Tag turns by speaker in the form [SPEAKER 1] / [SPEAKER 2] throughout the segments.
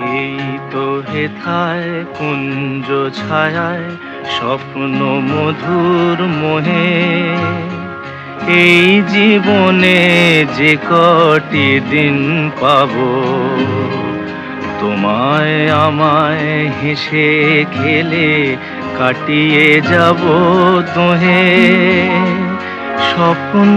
[SPEAKER 1] এই তো হেথায় কুঞ্জ ছায়ায় স্বপ্ন মধুর মোহে। এই জীবনে যে কটি দিন পাব, তোমায় আমায় হেসে খেলে কাটিয়ে যাব তোহে। স্বপ্ন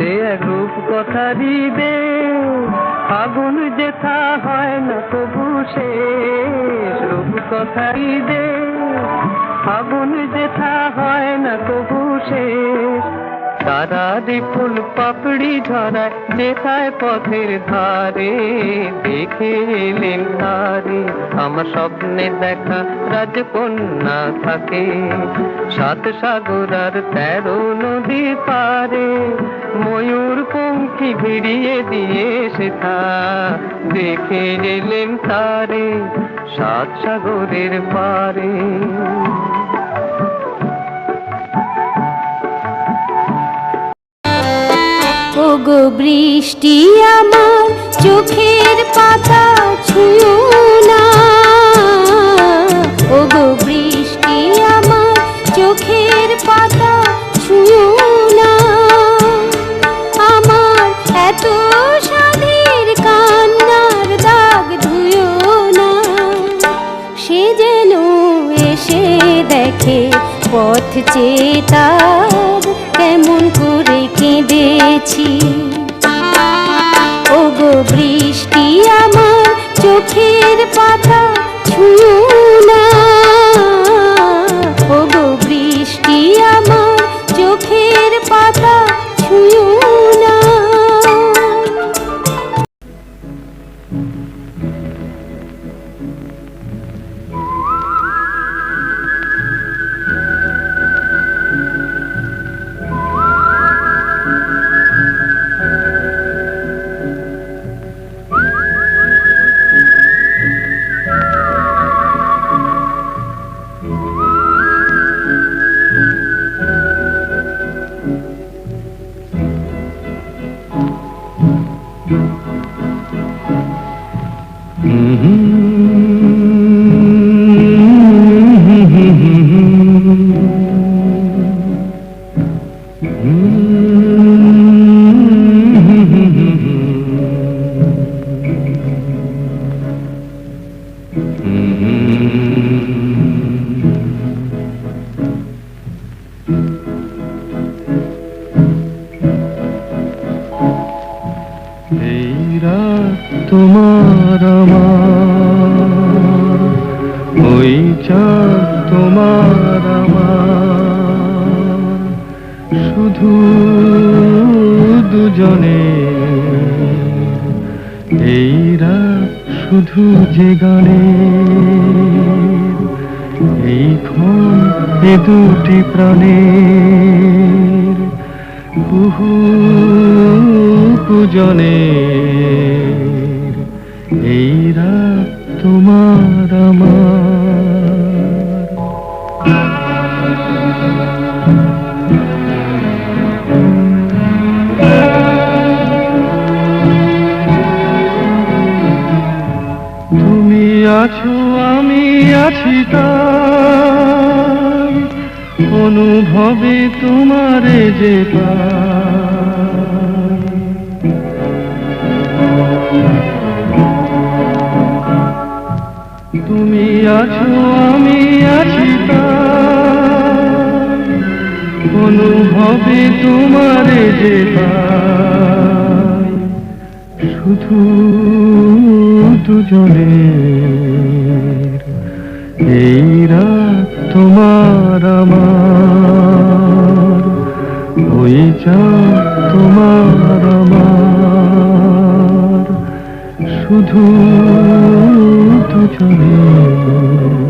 [SPEAKER 2] সে রূপ কথারি দে ফাগুন যেথা হয় না তবু সে রূপ কথারি দে ফাগুন যেথা হয় না তবু শেষ তারা ফুল পাপড়ি ঝরায়, যেথায় পথের ধারে দেখে এলেন তারে। আমার স্বপ্নে দেখা রাজকন্যা থাকে, সাত সাগর আর তেরো নদী পারে। ময়ূর পঙ্খী ভিড়িয়ে দিয়ে সেথা দেখে এলেন তারে, সাত সাগরের পারে।
[SPEAKER 3] বৃষ্টি আমার চোখের পাতা ছুঁয়ো না। বৃষ্টি আমার চোখের পাতা আমার কান্নার দাগ ধুয়ো না। সে যেন দেখে পথ চেতার কেমন করে কেঁদেছি। বৃষ্টি আমার
[SPEAKER 1] এই তোমার আমার শুধু দুজনে। শুধু যে গানে এই ক্ষণ এ দুটি প্রাণের কুহু পূজনে এই রাত তোমার আমার অনুভবে তোমারে যে তুমি আছো আমি আছি অনুভবে তোমারে যে শুধু দুজনের এই রাত তোমার আমার ওই যা তোমার আমার। শুধু দুজনের